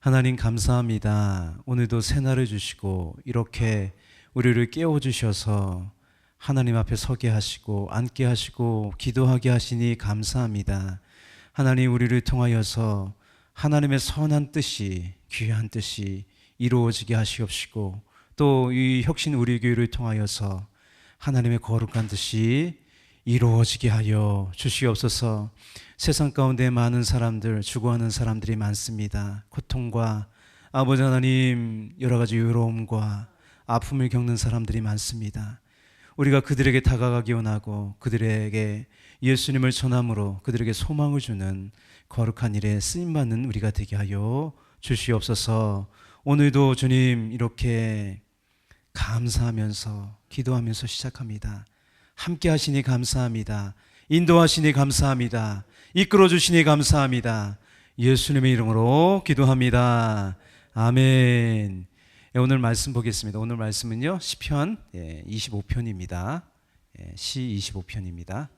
하나님 감사합니다. 오늘도 새날을 주시고 이렇게 우리를 깨워 주셔서 하나님 앞에 서게 하시고 앉게 하시고 기도하게 하시니 감사합니다. 하나님 우리를 통하여서 하나님의 선한 뜻이 귀한 뜻이 이루어지게 하시옵시고 또 이 혁신 우리 교회를 통하여서 하나님의 거룩한 뜻이 이루어지게 하여 주시옵소서. 세상 가운데 많은 사람들 죽어가는 사람들이 많습니다. 고통과 아버지 하나님 여러 가지 외로움과 아픔을 겪는 사람들이 많습니다. 우리가 그들에게 다가가기 원하고 그들에게 예수님을 전함으로 그들에게 소망을 주는 거룩한 일에 쓰임 받는 우리가 되게 하여 주시옵소서. 오늘도 주님 이렇게 감사하면서 기도하면서 시작합니다. 함께 하시니 감사합니다. 인도하시니 감사합니다. 이끌어 주시니 감사합니다. 예수님의 이름으로 기도합니다. 아멘. 예, 오늘 말씀 보겠습니다. 오늘 말씀은요. 시편 25편입니다. 시 25편입니다.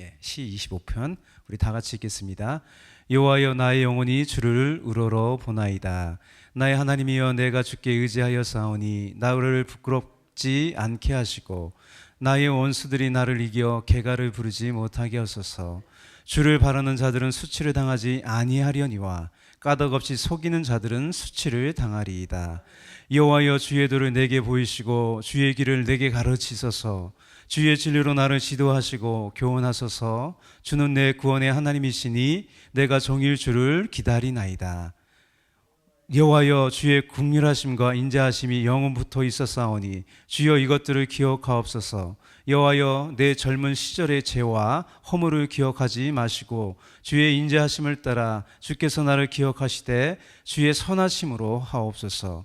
예, 시 25편 우리 다 같이 읽겠습니다. 여호와여 나의 영혼이 주를 우러러 보나이다. 나의 하나님이여 내가 주께 의지하여 싸우니 나를 부끄럽지 않게 하시고 나의 원수들이 나를 이겨 개가를 부르지 못하게 하소서. 주를 바라는 자들은 수치를 당하지 아니하려니와 까닭없이 속이는 자들은 수치를 당하리이다. 여호와여 주의 도를 내게 보이시고 주의 길을 내게 가르치소서. 주의 진리로 나를 지도하시고 교훈하소서. 주는 내 구원의 하나님이시니 내가 종일 주를 기다리나이다. 여호와여 주의 국률하심과 인자하심이 영원부터 있었사오니 주여 이것들을 기억하옵소서. 여호와여 내 젊은 시절의 죄와 허물을 기억하지 마시고 주의 인자하심을 따라 주께서 나를 기억하시되 주의 선하심으로 하옵소서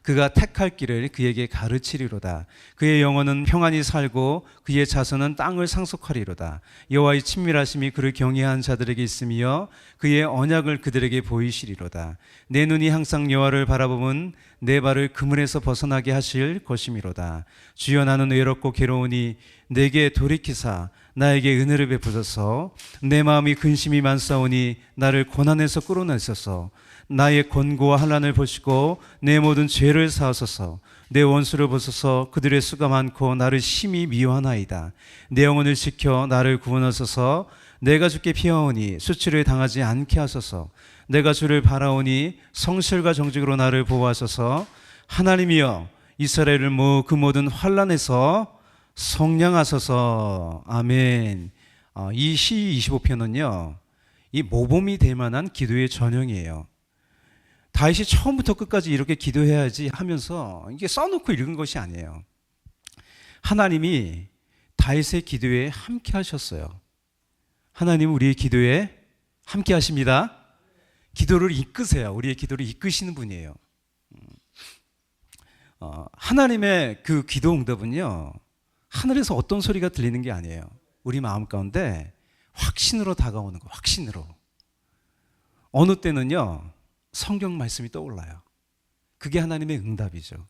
그가 택할 길을 그에게 가르치리로다. 그의 영혼은 평안히 살고 그의 자손은 땅을 상속하리로다. 여호와의 친밀하심이 그를 경외한 자들에게 있으며 그의 언약을 그들에게 보이시리로다. 내 눈이 항상 여호와를 바라보면 내 발을 그물에서 벗어나게 하실 것이미로다. 주여 나는 외롭고 괴로우니 내게 돌이키사 나에게 은혜를 베푸소서. 내 마음이 근심이 많사오니 나를 고난에서 끌어내소서 나의 권고와 환란을 보시고 내 모든 죄를 사하소서. 내 원수를 보소서. 그들의 수가 많고 나를 심히 미워하나이다. 내 영혼을 지켜 나를 구원하소서. 내가 주께 피하오니 수치를 당하지 않게 하소서. 내가 주를 바라오니 성실과 정직으로 나를 보호하소서. 하나님이여 이스라엘을 모그 모든 환란에서 성량하소서. 아멘. 어, 이시 25편은요 이 모범이 될 만한 기도의 전형이에요 다윗이 처음부터 끝까지 이렇게 기도해야지 하면서 이게 써놓고 읽은 것이 아니에요. 하나님이 다윗의 기도에 함께 하셨어요. 하나님 우리의 기도에 함께 하십니다. 기도를 이끄세요. 우리의 기도를 이끄시는 분이에요. 어, 하나님의 그 기도 응답은요 하늘에서 어떤 소리가 들리는 게 아니에요. 우리 마음 가운데 확신으로 다가오는 거, 확신으로. 어느 때는요, 성경 말씀이 떠올라요. 그게 하나님의 응답이죠.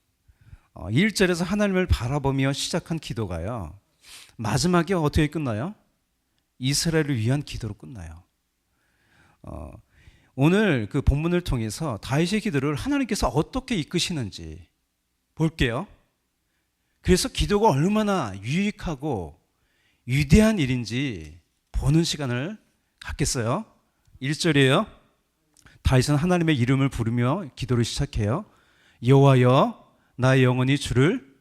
어, 1절에서 하나님을 바라보며 시작한 기도가요, 마지막에 어떻게 끝나요? 이스라엘을 위한 기도로 끝나요. 어, 오늘 그 본문을 통해서 다윗의 기도를 하나님께서 어떻게 이끄시는지 볼게요. 그래서 기도가 얼마나 유익하고 위대한 일인지 보는 시간을 갖겠어요. 1절이에요. 다윗은 하나님의 이름을 부르며 기도를 시작해요. 여호와여 나의 영혼이 주를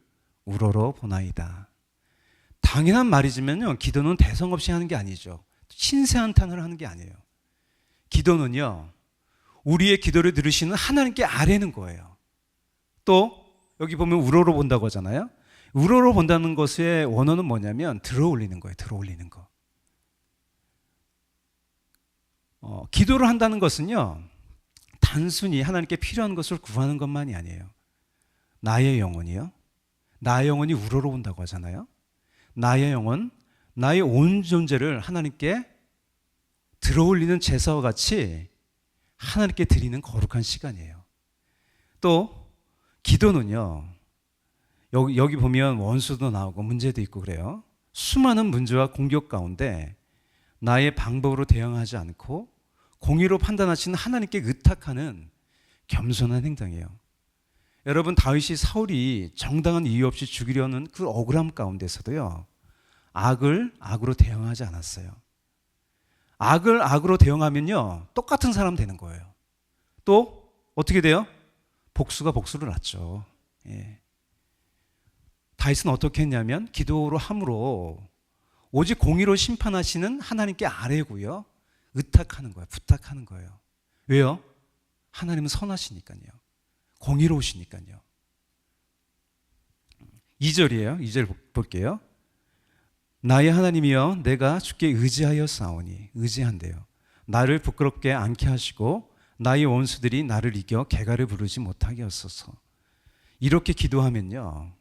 우러러 보나이다. 당연한 말이지만요. 기도는 대성 없이 하는 게 아니죠. 신세한탄을 하는 게 아니에요. 기도는요. 우리의 기도를 들으시는 하나님께 아뢰는 거예요. 또 여기 보면 우러러 본다고 하잖아요. 우러러 본다는 것의 원어는 뭐냐면 들어 올리는 거예요. 들어 올리는 거. 어, 기도를 한다는 것은요. 단순히 하나님께 필요한 것을 구하는 것만이 아니에요. 나의 영혼이요. 나의 영혼이 우러러 온다고 하잖아요. 나의 영혼, 나의 온 존재를 하나님께 들어올리는 제사와 같이 하나님께 드리는 거룩한 시간이에요. 또 기도는요. 여기, 여기 보면 원수도 나오고 문제도 있고 그래요. 수많은 문제와 공격 가운데 나의 방법으로 대응하지 않고 공의로 판단하시는 하나님께 의탁하는 겸손한 행동이에요. 여러분 다윗이 사울이 정당한 이유 없이 죽이려는 그 억울함 가운데서도요. 악을 악으로 대응하지 않았어요. 악을 악으로 대응하면요. 똑같은 사람 되는 거예요. 또 어떻게 돼요? 복수가 복수를 낳죠. 예. 다윗은 어떻게 했냐면 기도로 함으로 오직 공의로 심판하시는 하나님께 아뢰고요. 의탁하는 거예요. 부탁하는 거예요. 왜요? 하나님은 선하시니까요. 공의로우시니까요. 2절이에요. 2절 볼게요. 나의 하나님이여 내가 주께 의지하여 싸우니 의지한대요. 나를 부끄럽게 않게 하시고 나의 원수들이 나를 이겨 개가를 부르지 못하게 하소서. 이렇게 기도하면요.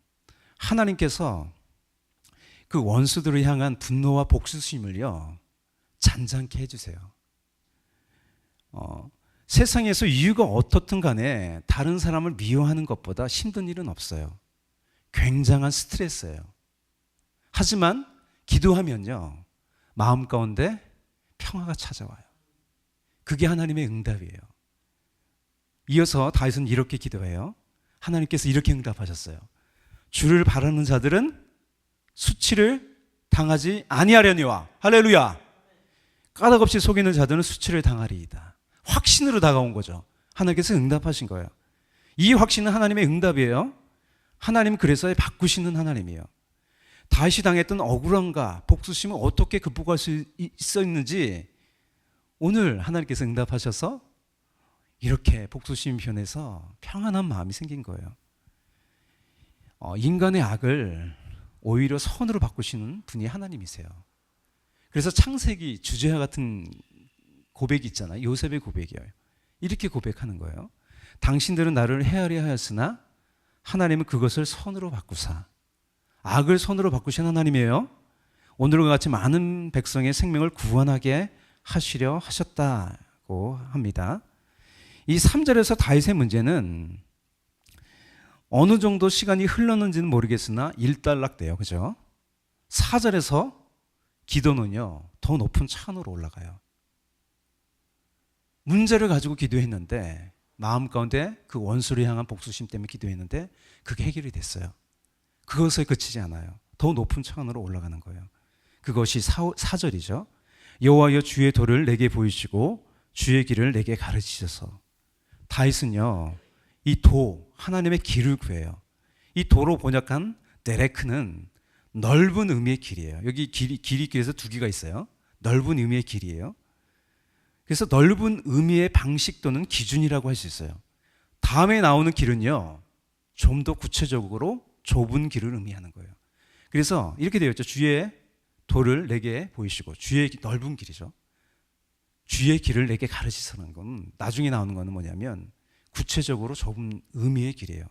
하나님께서 그 원수들을 향한 분노와 복수심을요. 잔잔케 해주세요. 어, 세상에서 이유가 어떻든 간에 다른 사람을 미워하는 것보다 힘든 일은 없어요. 굉장한 스트레스예요. 하지만 기도하면요. 마음 가운데 평화가 찾아와요. 그게 하나님의 응답이에요. 이어서 다윗은 이렇게 기도해요. 하나님께서 이렇게 응답하셨어요. 주를 바라는 자들은 수치를 당하지 아니하려니와 할렐루야. 까닭없이 속이는 자들은 수치를 당하리이다. 확신으로 다가온 거죠. 하나님께서 응답하신 거예요. 이 확신은 하나님의 응답이에요. 하나님 그래서 바꾸시는 하나님이에요. 다시 당했던 억울함과 복수심을 어떻게 극복할 수 있었는지 오늘 하나님께서 응답하셔서 이렇게 복수심 변해서 평안한 마음이 생긴 거예요. 어, 인간의 악을 오히려 선으로 바꾸시는 분이 하나님이세요. 그래서 창세기 주제와 같은 고백이 있잖아요. 요셉의 고백이에요. 이렇게 고백하는 거예요. 당신들은 나를 헤아려 하였으나 하나님은 그것을 선으로 바꾸사. 악을 선으로 바꾸신 하나님이에요. 오늘과 같이 많은 백성의 생명을 구원하게 하시려 하셨다고 합니다. 이 3절에서 다윗의 문제는 어느 정도 시간이 흘렀는지는 모르겠으나 일단락돼요. 그죠? 4절에서 기도는요, 더 높은 차원으로 올라가요. 문제를 가지고 기도했는데, 마음 가운데 그 원수를 향한 복수심 때문에 기도했는데, 그게 해결이 됐어요. 그것에 그치지 않아요. 더 높은 차원으로 올라가는 거예요. 그것이 사, 사절이죠. 여호와여 주의 도를 내게 보이시고 주의 길을 내게 가르치셔서 다윗은요 이 도 하나님의 길을 구해요. 이 도로 번역한 데레크는 넓은 의미의 길이에요. 여기 길이 길이 길에서 두 개가 있어요. 넓은 의미의 길이에요. 그래서 넓은 의미의 방식 또는 기준이라고 할 수 있어요. 다음에 나오는 길은요 좀 더 구체적으로 좁은 길을 의미하는 거예요. 그래서 이렇게 되어 있죠. 주의 도를 내게 보이시고 주의 넓은 길이죠. 주의 길을 내게 가르치서는 건 나중에 나오는 거는 뭐냐면 구체적으로 좁은 의미의 길이에요.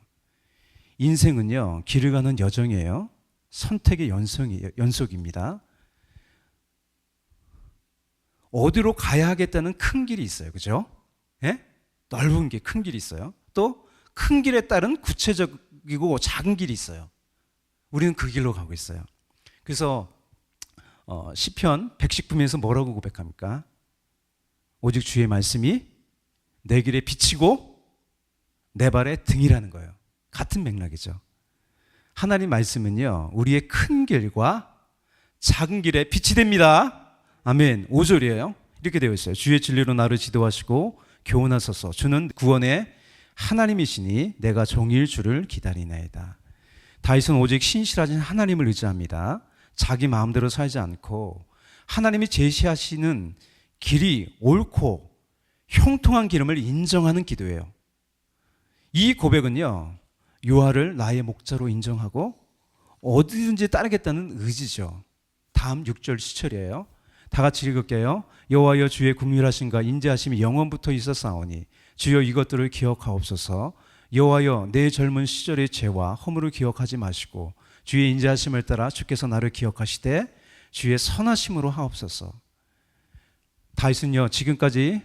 인생은요 길을 가는 여정이에요. 선택의 연속이, 연속입니다. 어디로 가야 하겠다는 큰 길이 있어요, 그죠? 예? 넓은 길, 큰 길이 있어요. 또 큰 길에 따른 구체적 이고 작은 길이 있어요. 우리는 그 길로 가고 있어요. 그래서 어, 시편 119편에서 뭐라고 고백합니까? 오직 주의 말씀이 내 길에 비치고 내 발의 등이라는 거예요. 같은 맥락이죠. 하나님 말씀은요, 우리의 큰 길과 작은 길에 빛이 됩니다. 아멘. 5절이에요. 이렇게 되어 있어요. 주의 진리로 나를 지도하시고 교훈하소서. 주는 구원의 하나님이시니 내가 종일 주를 기다리나이다. 다윗은 오직 신실하신 하나님을 의지합니다. 자기 마음대로 살지 않고 하나님이 제시하시는 길이 옳고 형통한 기름을 인정하는 기도예요. 이 고백은요, 요하를 나의 목자로 인정하고 어디든지 따르겠다는 의지죠. 다음 6절 시절이에요. 다 같이 읽을게요. 여호와여 주의 국률하신가 인자하심이 영원부터 있었사오니 주여 이것들을 기억하옵소서. 여호와여 내 젊은 시절의 죄와 허물을 기억하지 마시고 주의 인자하심을 따라 주께서 나를 기억하시되 주의 선하심으로 하옵소서. 다윗은요 지금까지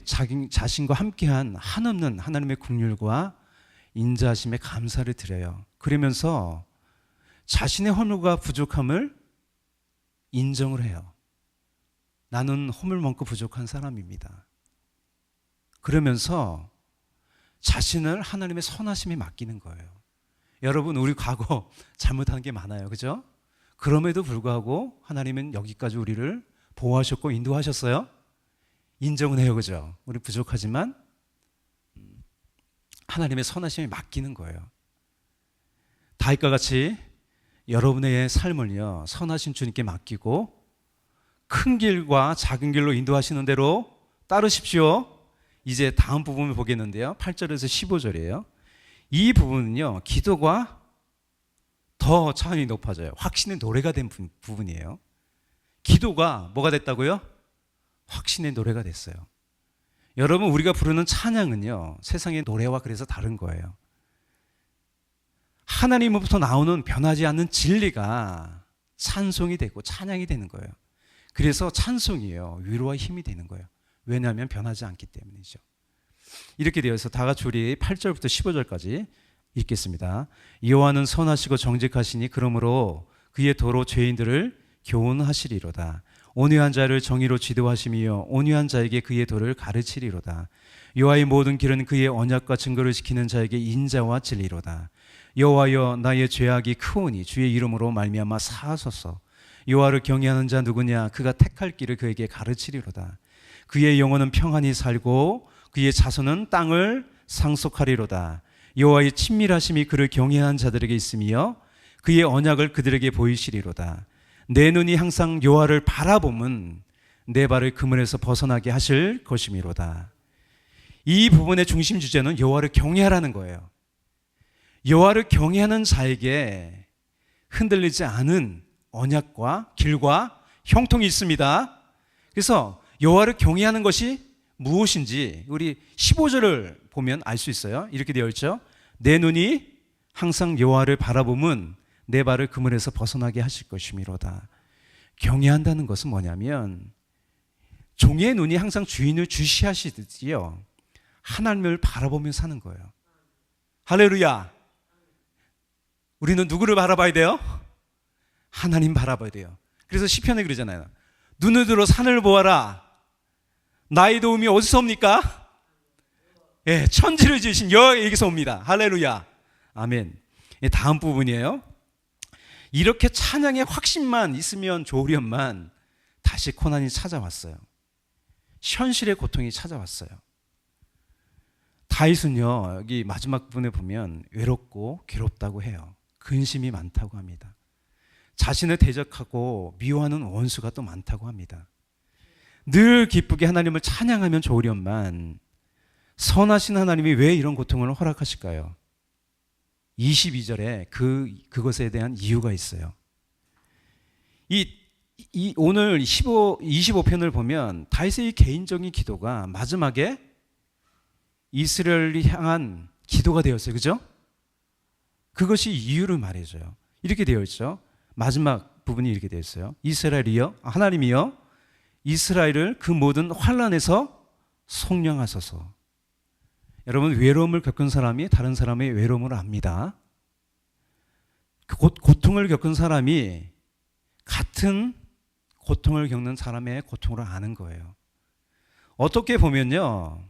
자신과 함께한 한없는 하나님의 국률과 인자하심에 감사를 드려요. 그러면서 자신의 허물과 부족함을 인정을 해요. 나는 허물 많고 부족한 사람입니다. 그러면서 자신을 하나님의 선하심에 맡기는 거예요. 여러분, 우리 과거 잘못한 게 많아요. 그죠? 그럼에도 불구하고 하나님은 여기까지 우리를 보호하셨고 인도하셨어요. 인정은 해요. 그죠? 우리 부족하지만 음, 하나님의 선하심에 맡기는 거예요. 다윗과 같이 여러분의 삶을요, 선하신 주님께 맡기고 큰 길과 작은 길로 인도하시는 대로 따르십시오. 이제 다음 부분을 보겠는데요. 8절에서 15절이에요. 이 부분은요, 기도가 더 차원이 높아져요. 확신의 노래가 된 부- 부분이에요. 기도가 뭐가 됐다고요? 확신의 노래가 됐어요. 여러분, 우리가 부르는 찬양은요, 세상의 노래와 그래서 다른 거예요. 하나님으로부터 나오는 변하지 않는 진리가 찬송이 되고 찬양이 되는 거예요. 그래서 찬송이에요. 위로와 힘이 되는 거예요. 왜냐하면 변하지 않기 때문이죠. 이렇게 되어서 다 같이 우리 8절부터 15절까지 읽겠습니다. 여호와는 선하시고 정직하시니 그러므로 그의 도로 죄인들을 교훈하시리로다. 온유한 자를 정의로 지도하시며 온유한 자에게 그의 도를 가르치리로다. 여호와의 모든 길은 그의 언약과 증거를 지키는 자에게 인자와 진리로다. 여호와여 나의 죄악이 크오니 주의 이름으로 말미암아 사하소서. 여호와를 경외하는 자 누구냐 그가 택할 길을 그에게 가르치리로다. 그의 영혼은 평안히 살고 그의 자손은 땅을 상속하리로다. 여호와의 친밀하심이 그를 경외하는 자들에게 있으며 그의 언약을 그들에게 보이시리로다. 내 눈이 항상 여호와를 바라보면 내 발을 그물에서 벗어나게 하실 것이미로다. 이 부분의 중심 주제는 여호와를 경외하라는 거예요. 여호와를 경외하는 자에게 흔들리지 않은 언약과 길과 형통이 있습니다. 그래서 여호와를 경외하는 것이 무엇인지 우리 15절을 보면 알 수 있어요. 이렇게 되어 있죠. 내 눈이 항상 여호와를 바라보면 내 발을 그물에서 벗어나게 하실 것이미로다. 경외한다는 것은 뭐냐면 종의 눈이 항상 주인을 주시하시듯이요. 하나님을 바라보며 사는 거예요. 할렐루야. 우리는 누구를 바라봐야 돼요? 하나님 바라봐야 돼요. 그래서 시편에 그러잖아요. 눈을 들어 산을 보아라. 나의 도움이 어디서 옵니까? 예, 천지를 지으신 여호와에게서 옵니다. 할렐루야. 아멘. 예, 다음 부분이에요. 이렇게 찬양의 확신만 있으면 좋으련만 다시 고난이 찾아왔어요. 현실의 고통이 찾아왔어요. 다윗은요 여기 마지막 부분에 보면 외롭고 괴롭다고 해요. 근심이 많다고 합니다. 자신을 대적하고 미워하는 원수가 또 많다고 합니다. 늘 기쁘게 하나님을 찬양하면 좋으련만 선하신 하나님이 왜 이런 고통을 허락하실까요? 22절에 그 그것에 대한 이유가 있어요. 이, 이 오늘 15 25편을 보면 다윗의 개인적인 기도가 마지막에 이스라엘을 향한 기도가 되었어요. 그죠? 그것이 이유를 말해 줘요. 이렇게 되어 있죠. 마지막 부분이 이렇게 되어 있어요. 이스라엘이여 하나님이여 이스라엘을 그 모든 환란에서 속량하소서. 여러분 외로움을 겪은 사람이 다른 사람의 외로움을 압니다. 그 고, 고통을 겪은 사람이 같은 고통을 겪는 사람의 고통을 아는 거예요. 어떻게 보면요.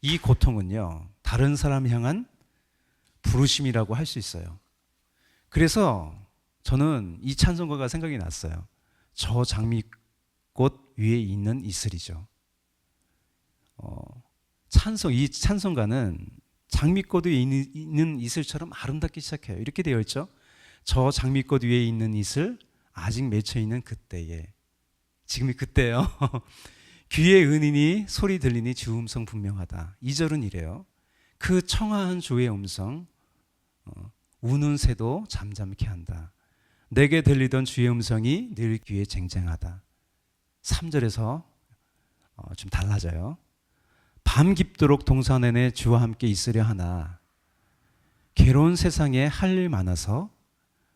이 고통은요. 다른 사람 향한 부르심이라고 할 수 있어요. 그래서 저는 이 찬송가가 생각이 났어요. 저 장미꽃 위에 있는 이슬이죠. 어, 찬송 이 찬송가는 장미꽃 위에 있는, 이슬처럼 아름답게 시작해요. 이렇게 되어 있죠. 저 장미꽃 위에 있는 이슬 아직 맺혀 있는 그때에 지금이 그때요. 귀에 은인이 소리 들리니 주 음성 분명하다. 2절은 이래요. 그 청아한 주의 음성 어, 우는 새도 잠잠케 한다. 내게 들리던 주의 음성이 늘 귀에 쟁쟁하다. 3절에서 어, 좀 달라져요. 밤 깊도록 동산에내 주와 함께 있으려 하나 괴로운 세상에 할 일 많아서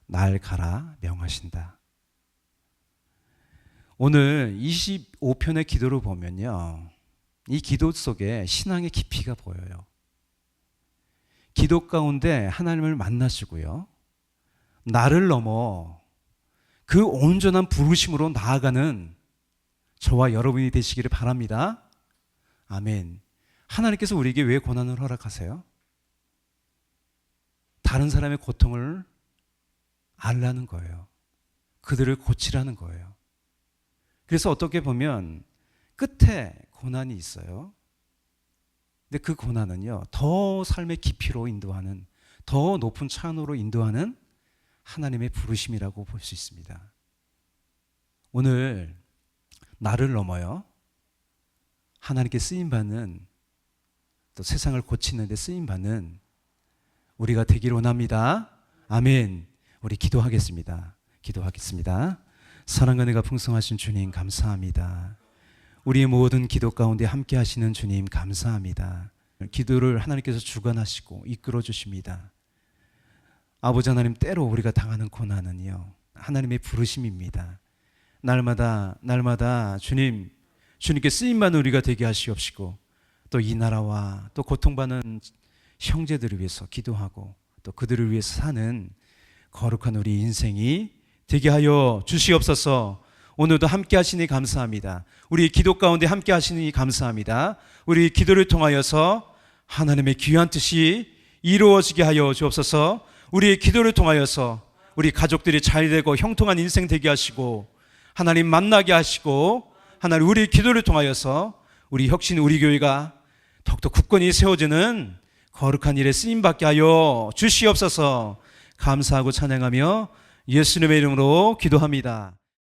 날 가라 명하신다. 오늘 25편의 기도를 보면요. 이 기도 속에 신앙의 깊이가 보여요. 기도 가운데 하나님을 만나시고요. 나를 넘어 그 온전한 부르심으로 나아가는 저와 여러분이 되시기를 바랍니다. 아멘. 하나님께서 우리에게 왜 고난을 허락하세요? 다른 사람의 고통을 알라는 거예요. 그들을 고치라는 거예요. 그래서 어떻게 보면 끝에 고난이 있어요. 근데 그 고난은요, 더 삶의 깊이로 인도하는, 더 높은 찬으로 인도하는 하나님의 부르심이라고 볼 수 있습니다. 오늘 나를 넘어요. 하나님께 쓰임 받는 또 세상을 고치는 데 쓰임 받는 우리가 되기를 원합니다. 아멘. 우리 기도하겠습니다. 기도하겠습니다. 사랑과 은혜가 풍성하신 주님 감사합니다. 우리의 모든 기도 가운데 함께 하시는 주님 감사합니다. 기도를 하나님께서 주관하시고 이끌어 주십니다. 아버지 하나님 때로 우리가 당하는 고난은요. 하나님의 부르심입니다. 날마다 날마다 주님 주님께 쓰임만 우리가 되게 하시옵시고 또 이 나라와 또 고통받는 형제들을 위해서 기도하고 또 그들을 위해서 사는 거룩한 우리 인생이 되게 하여 주시옵소서. 오늘도 함께 하시니 감사합니다. 우리 기도 가운데 함께 하시니 감사합니다. 우리 기도를 통하여서 하나님의 귀한 뜻이 이루어지게 하여 주옵소서. 우리의 기도를 통하여서 우리 가족들이 잘 되고 형통한 인생 되게 하시고 하나님 만나게 하시고 하나님 우리 기도를 통하여서 우리 혁신 우리 교회가 더욱더 굳건히 세워지는 거룩한 일에 쓰임 받게 하여 주시옵소서. 감사하고 찬양하며 예수님의 이름으로 기도합니다.